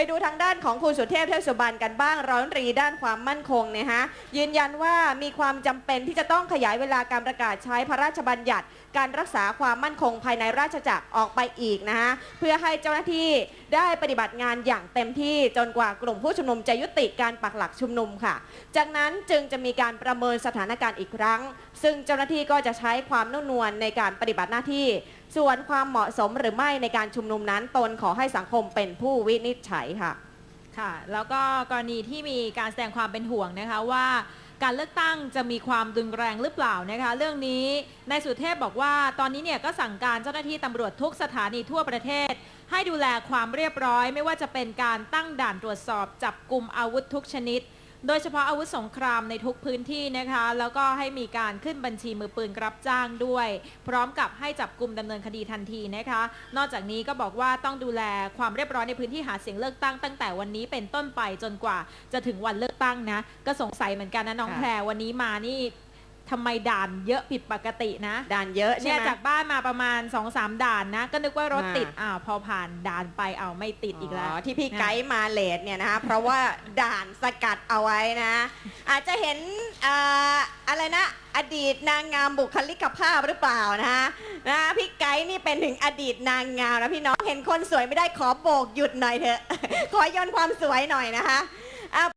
ไปดูทางด้านของคุณสุเทพเทพสุบรรณกันบ้างร้อยตรีด้านความมั่นคงนะฮะยืนยันว่ามีความจำเป็นที่จะต้องขยายเวลาการประกาศใช้พระราชบัญญัติ การรักษาความมั่นคงภายในราชจักรออกไปอีกนะฮะเพื่อให้เจ้าหน้าที่ได้ปฏิบัติงานอย่างเต็มที่จนกว่ากลุ่มผู้ชุมนุมจะยุติการปักหลักชุมนุมค่ะ จากนั้นจึงจะมีการประเมินสถานการณ์อีกครั้ง ซึ่งเจ้าหน้าที่ก็จะใช้ความนุ่นวลในการปฏิบัติหน้าที่ ส่วนความเหมาะสมหรือไม่ในการชุมนุมนั้น ตนขอให้สังคมเป็นผู้วินิจฉัยค่ะ ค่ะ แล้วก็กรณีที่มีการแสดงความเป็นห่วงนะคะว่าการเลือกตั้งจะมีความรุนแรงหรือเปล่านะคะเรื่องนี้นายสุเทพบอกว่าตอนนี้เนี่ยก็สั่งการเจ้าหน้าที่ตำรวจทุกสถานีทั่วประเทศ ให้ดูแลความเรียบร้อย ไม่ว่าจะเป็นการตั้งด่านตรวจสอบจับกลุ่มอาวุธทุกชนิด โดยเฉพาะอาวุธสงครามในทุกพื้นที่นะคะ แล้วก็ให้มีการขึ้นบัญชีมือปืนรับจ้างด้วย พร้อมกับให้จับกลุ่มดำเนินคดีทันทีนะคะ นอกจากนี้ก็บอกว่าต้องดูแลความเรียบร้อยในพื้นที่หาเสียงเลือกตั้งตั้งแต่วันนี้เป็นต้นไปจนกว่าจะถึงวันเลือกตั้งนะ ก็สงสัยเหมือนกันนะน้องแพรวันนี้มานี่ ทำไมด่านเยอะผิดปกตินะ ด่านเยอะใช่เนี่ยไหม จากบ้านมาประมาณ2อสามด่านนะ ก็นึกว่ารถอ่า ติดอ้าวพอผ่านด่านไปอ้าวไม่ติดอีกแล้ว ที่พี่นะไกด์มาเลทเนี่ยนะคะเพราะว่าด่านสกัดเอาไว้นะ อาจจะเห็นอ่าอะไรนะ อดีตนางงามบุคลิกภาพหรือเปล่านะคะนะพี่ไกด์นี่เป็นถึงอดีตนางงามนะพี่น้องเห็นคนสวยไม่ได้ขอโบกหยุดหน่อยเถอะ ขอย้อนความสวยหน่อยนะคะ